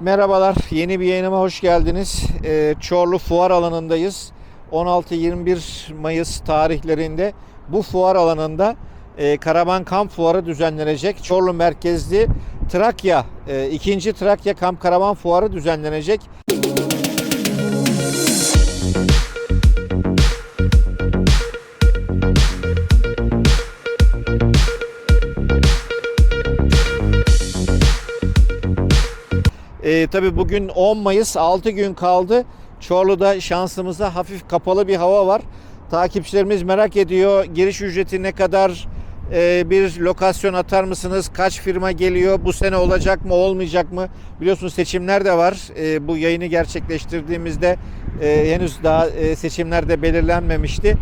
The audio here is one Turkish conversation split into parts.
Merhabalar, yeni bir yayınıma hoş geldiniz. Ee, Çorlu Fuar alanındayız. 16-21 Mayıs tarihlerinde bu fuar alanında e, Karavan Kamp Fuarı düzenlenecek. Çorlu merkezli Trakya, e, ikinci Trakya Kamp Karavan Fuarı düzenlenecek. E, tabii bugün 10 Mayıs 6 gün kaldı. Çorlu'da şansımıza hafif kapalı bir hava var. Takipçilerimiz merak ediyor. Giriş ücreti ne kadar? E, bir lokasyon atar mısınız? Kaç firma geliyor? Bu sene olacak mı olmayacak mı? Biliyorsunuz seçimler de var. E, bu yayını gerçekleştirdiğimizde e, henüz daha e, seçimler de belirlenmemişti.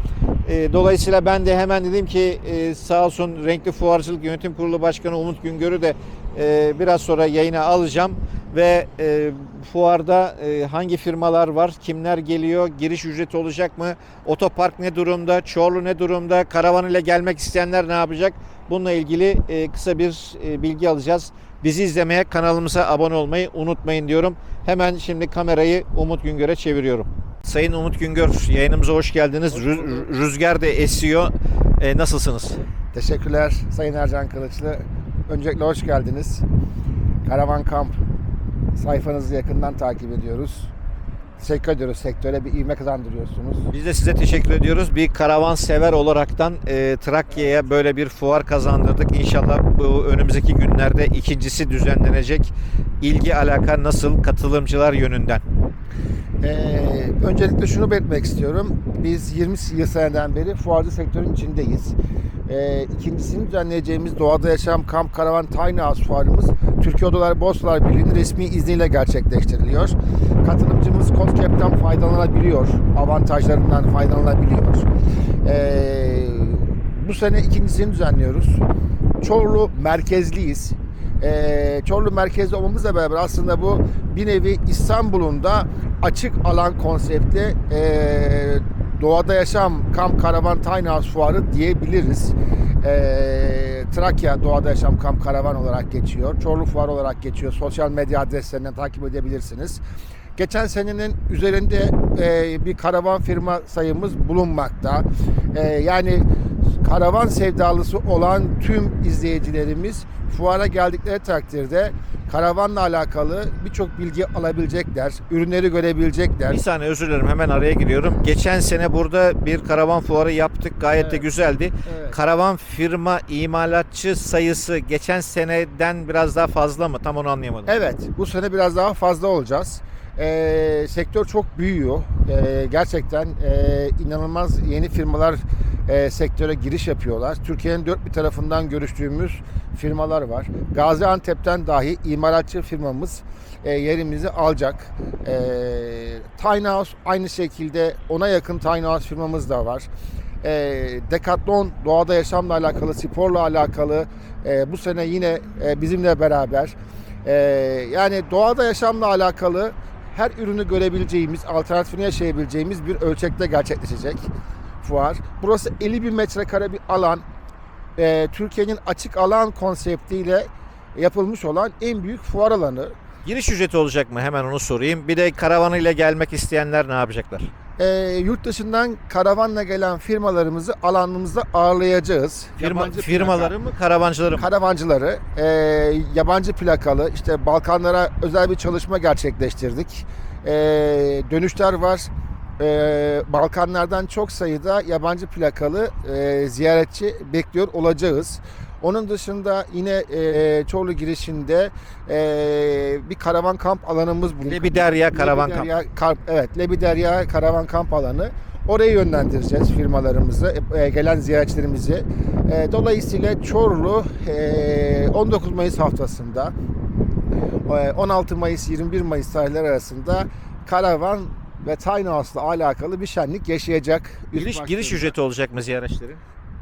E, dolayısıyla ben de hemen dedim ki e, sağ olsun Renkli Fuarcılık Yönetim Kurulu Başkanı Umut Güngör'ü de e, biraz sonra yayına alacağım ve e, fuarda e, hangi firmalar var, kimler geliyor, giriş ücreti olacak mı, otopark ne durumda, Çorlu ne durumda, karavan ile gelmek isteyenler ne yapacak? Bununla ilgili e, kısa bir e, bilgi alacağız. Bizi izlemeye, kanalımıza abone olmayı unutmayın diyorum. Hemen şimdi kamerayı Umut Güngör'e çeviriyorum. Sayın Umut Güngör, yayınımıza hoş geldiniz. Rü- rüzgar da esiyor. E, nasılsınız? Teşekkürler Sayın Ercan Kılıçlı. Öncelikle hoş geldiniz. Karavan Kamp sayfanızı yakından takip ediyoruz. Teşekkür ediyoruz. Sektöre bir ivme kazandırıyorsunuz. Biz de size teşekkür ediyoruz. Bir karavan sever olaraktan e, Trakya'ya böyle bir fuar kazandırdık. İnşallah bu önümüzdeki günlerde ikincisi düzenlenecek. İlgi alaka nasıl katılımcılar yönünden? Ee, öncelikle şunu belirtmek istiyorum. Biz 20 yıl seneden beri fuarcı sektörün içindeyiz. Ee, ikincisini düzenleyeceğimiz Doğada Yaşam Kamp Karavan Tiny House fuarımız Türkiye Odalar Borsalar Birliği'nin resmi izniyle gerçekleştiriliyor. Katılımcımız COSGAP'ten faydalanabiliyor, avantajlarından faydalanabiliyor. Ee, bu sene ikincisini düzenliyoruz. Çorlu merkezliyiz. Ee, Çorlu merkezli olmamızla beraber aslında bu bir nevi İstanbul'un da açık alan konseptli ee, doğada yaşam kamp karavan tiny house fuarı diyebiliriz. Ee, Trakya doğada yaşam kamp karavan olarak geçiyor. Çorlu fuar olarak geçiyor. Sosyal medya adreslerinden takip edebilirsiniz. Geçen senenin üzerinde e, bir karavan firma sayımız bulunmakta. E, yani karavan sevdalısı olan tüm izleyicilerimiz fuara geldikleri takdirde karavanla alakalı birçok bilgi alabilecekler, ürünleri görebilecekler. Bir saniye özür dilerim hemen araya giriyorum. Geçen sene burada bir karavan fuarı yaptık. Gayet de Evet. güzeldi. Evet. Karavan firma imalatçı sayısı geçen seneden biraz daha fazla mı? Tam onu anlayamadım. Evet, bu sene biraz daha fazla olacağız. Ee, sektör çok büyüyor. Ee, gerçekten e, inanılmaz yeni firmalar e, sektöre giriş yapıyorlar. Türkiye'nin dört bir tarafından görüştüğümüz firmalar var. Gaziantep'ten dahi imalatçı firmamız e, yerimizi alacak. E, Tiny House aynı şekilde ona yakın Tiny House firmamız da var. E, Decathlon doğada yaşamla alakalı, sporla alakalı e, bu sene yine e, bizimle beraber. E, yani doğada yaşamla alakalı her ürünü görebileceğimiz, alternatifini yaşayabileceğimiz bir ölçekte gerçekleşecek fuar. Burası 50 bin metrekare bir alan. E, Türkiye'nin açık alan konseptiyle yapılmış olan en büyük fuar alanı. Giriş ücreti olacak mı? Hemen onu sorayım. Bir de karavanıyla gelmek isteyenler ne yapacaklar? E, yurt dışından karavanla gelen firmalarımızı alanımızda ağırlayacağız. Firma, Yabancı firmaları mı, karavancıları mı? karavancıları, e, yabancı plakalı, işte Balkanlara özel bir çalışma gerçekleştirdik. E, dönüşler var. E, Balkanlardan çok sayıda yabancı plakalı e, ziyaretçi bekliyor olacağız. Onun dışında yine e, Çorlu girişinde e, bir karavan kamp alanımız bulunuyor. Lebiderya Karavan Kamp. Lebiderya Kamp. Evet, Lebiderya Karavan Kamp alanı. Oraya yönlendireceğiz firmalarımızı, e, gelen ziyaretçilerimizi. E, dolayısıyla Çorlu e, 19 Mayıs haftasında e, 16 Mayıs 21 Mayıs tarihleri arasında karavan ve tiny house'la alakalı bir şenlik yaşayacak. Üst Giriş, giriş ücreti olacak mı ziyaretçilerin?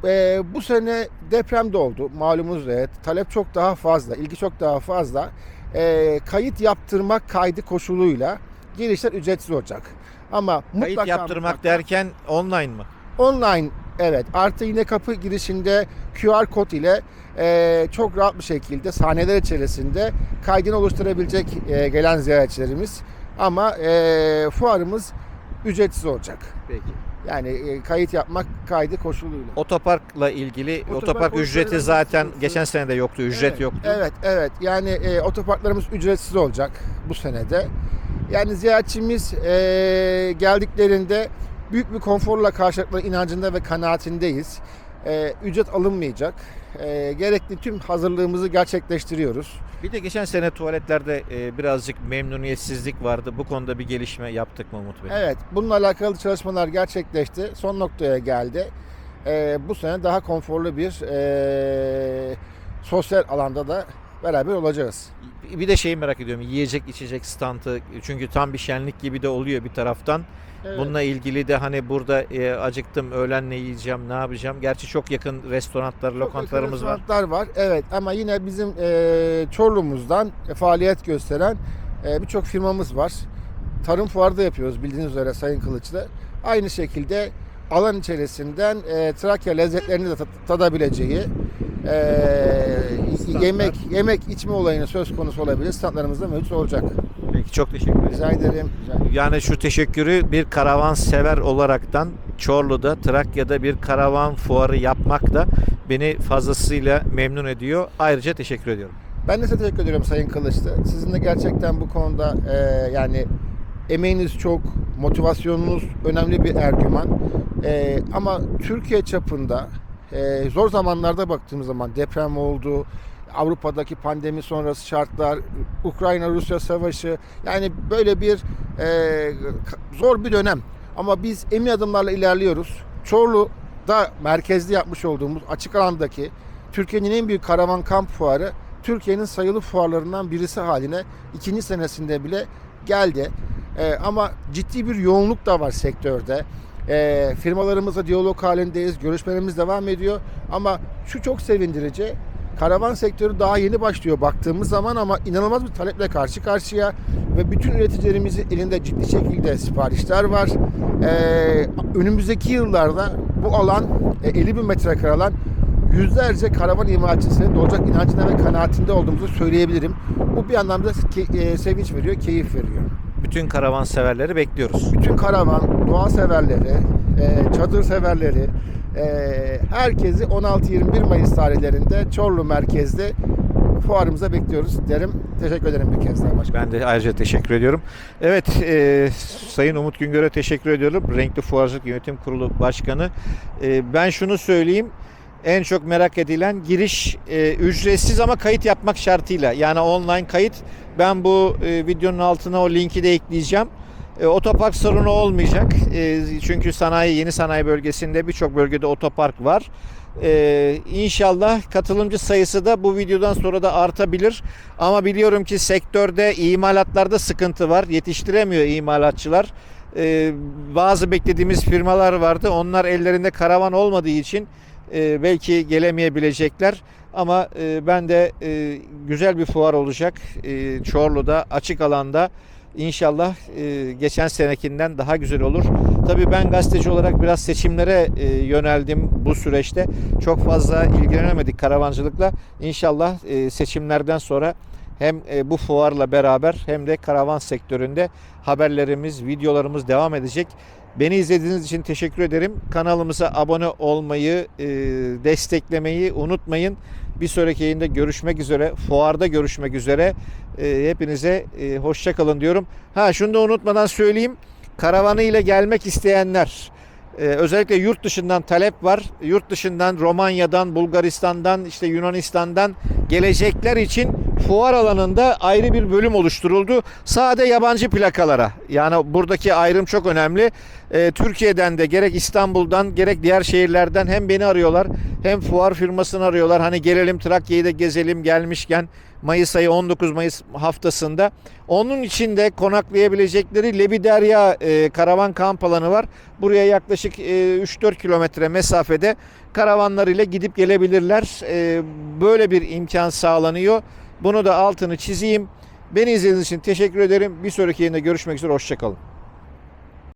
E, bu sene deprem de oldu malumunuz evet. Talep çok daha fazla, ilgi çok daha fazla. E, kayıt yaptırmak kaydı koşuluyla girişler ücretsiz olacak. Ama Kayıt mutlaka yaptırmak mutlaka derken online mı? online Evet. Artı yine kapı girişinde QR kod ile e, çok rahat bir şekilde sahneler içerisinde kaydını oluşturabilecek e, gelen ziyaretçilerimiz. Ama e, fuarımız ücretsiz olacak. Peki. Yani e, kayıt yapmak kaydı koşuluyla. Otoparkla ilgili Otopark otopark ücreti zaten nasıl- geçen sene de yoktu, ücret evet, yoktu. Evet, evet. Yani e, otoparklarımız ücretsiz olacak bu senede. Yani ziyaretçimiz e, geldiklerinde büyük bir konforla karşıladıkları inancında ve kanaatindeyiz. E, ücret alınmayacak. E, gerekli tüm hazırlığımızı gerçekleştiriyoruz. Bir de geçen sene tuvaletlerde e, birazcık memnuniyetsizlik vardı. Bu konuda bir gelişme yaptık mı Umut Bey? Evet, bununla alakalı çalışmalar gerçekleşti. Son noktaya geldi. E, bu sene daha konforlu bir e, sosyal alanda da beraber olacağız. Bir de şeyi merak ediyorum. Yiyecek içecek stantı çünkü tam bir şenlik gibi de oluyor bir taraftan. Evet. Bununla ilgili de hani burada e, acıktım öğlen ne yiyeceğim ne yapacağım. Gerçi çok yakın restoranlar, lokantalarımız var. restoranlar var. Evet ama yine bizim e, Çorlu'muzdan e, faaliyet gösteren e, birçok firmamız var. Tarım fuarı da yapıyoruz bildiğiniz üzere Sayın Kılıçlı. Aynı şekilde alan içerisinden e, Trakya lezzetlerini de tadabileceği e, yemek yemek içme olayını söz konusu olabilir. Standlarımızda mevcut olacak. Peki çok teşekkür ederim. Rica ederim. Yani şu teşekkürü bir karavan sever olaraktan Çorlu'da, Trakya'da bir karavan fuarı yapmak da beni fazlasıyla memnun ediyor. Ayrıca teşekkür ediyorum. Ben de size teşekkür ediyorum Sayın Kılıçlı. Sizin de gerçekten bu konuda e, yani emeğiniz çok, motivasyonunuz önemli bir ergüman. E, ama Türkiye çapında e, zor zamanlarda baktığımız zaman deprem oldu, Avrupa'daki pandemi sonrası şartlar, Ukrayna-Rusya savaşı yani böyle bir e, zor bir dönem. Ama biz emin adımlarla ilerliyoruz. Çorlu'da merkezli yapmış olduğumuz açık alandaki Türkiye'nin en büyük karavan kamp fuarı Türkiye'nin sayılı fuarlarından birisi haline ikinci senesinde bile geldi. Ee, ama ciddi bir yoğunluk da var sektörde. Ee, firmalarımızla diyalog halindeyiz. Görüşmelerimiz devam ediyor. Ama şu çok sevindirici. Karavan sektörü daha yeni başlıyor baktığımız zaman ama inanılmaz bir taleple karşı karşıya ve bütün üreticilerimizin elinde ciddi şekilde siparişler var. Ee, önümüzdeki yıllarda bu alan e, 50 bin metrekare alan yüzlerce karavan imalatçısının dolacak inancında ve kanaatinde olduğumuzu söyleyebilirim. Bu bir anlamda e, sevinç veriyor, keyif veriyor. Bütün karavan severleri bekliyoruz. Bütün karavan, doğa severleri, e, çadır severleri, e, herkesi 16-21 Mayıs tarihlerinde Çorlu merkezde fuarımıza bekliyoruz derim. Teşekkür ederim bir kez daha başkanım. Ben de ayrıca teşekkür ediyorum. Evet, e, Sayın Umut Güngör'e teşekkür ediyorum. Renkli Fuarcılık Yönetim Kurulu Başkanı. E, ben şunu söyleyeyim. En çok merak edilen giriş e, ücretsiz ama kayıt yapmak şartıyla. Yani online kayıt. Ben bu e, videonun altına o linki de ekleyeceğim. E, otopark sorunu olmayacak. E, çünkü sanayi, yeni sanayi bölgesinde birçok bölgede otopark var. Ee, inşallah katılımcı sayısı da bu videodan sonra da artabilir. Ama biliyorum ki sektörde imalatlarda sıkıntı var. Yetiştiremiyor imalatçılar. Ee, bazı beklediğimiz firmalar vardı. Onlar ellerinde karavan olmadığı için e, belki gelemeyebilecekler. Ama e, ben de e, güzel bir fuar olacak. E, Çorlu'da açık alanda İnşallah geçen senekinden daha güzel olur. Tabii ben gazeteci olarak biraz seçimlere yöneldim bu süreçte. Çok fazla ilgilenemedik karavancılıkla. İnşallah seçimlerden sonra hem bu fuarla beraber hem de karavan sektöründe haberlerimiz, videolarımız devam edecek. Beni izlediğiniz için teşekkür ederim. Kanalımıza abone olmayı, e, desteklemeyi unutmayın. Bir sonraki yayında görüşmek üzere, fuarda görüşmek üzere. E, hepinize e, hoşça kalın diyorum. Ha şunu da unutmadan söyleyeyim. Karavanı ile gelmek isteyenler, e, özellikle yurt dışından talep var. Yurt dışından Romanya'dan, Bulgaristan'dan, işte Yunanistan'dan gelecekler için fuar alanında ayrı bir bölüm oluşturuldu. Sade yabancı plakalara. Yani buradaki ayrım çok önemli. E, Türkiye'den de gerek İstanbul'dan gerek diğer şehirlerden hem beni arıyorlar hem fuar firmasını arıyorlar. Hani gelelim Trakya'yı da gezelim gelmişken Mayıs ayı 19 Mayıs haftasında. Onun için de konaklayabilecekleri Lebiderya e, karavan kamp alanı var. Buraya yaklaşık e, 3-4 kilometre mesafede karavanlar ile gidip gelebilirler. E, böyle bir imkan sağlanıyor. Bunu da altını çizeyim. Beni izlediğiniz için teşekkür ederim. Bir sonraki yayında görüşmek üzere. Hoşçakalın.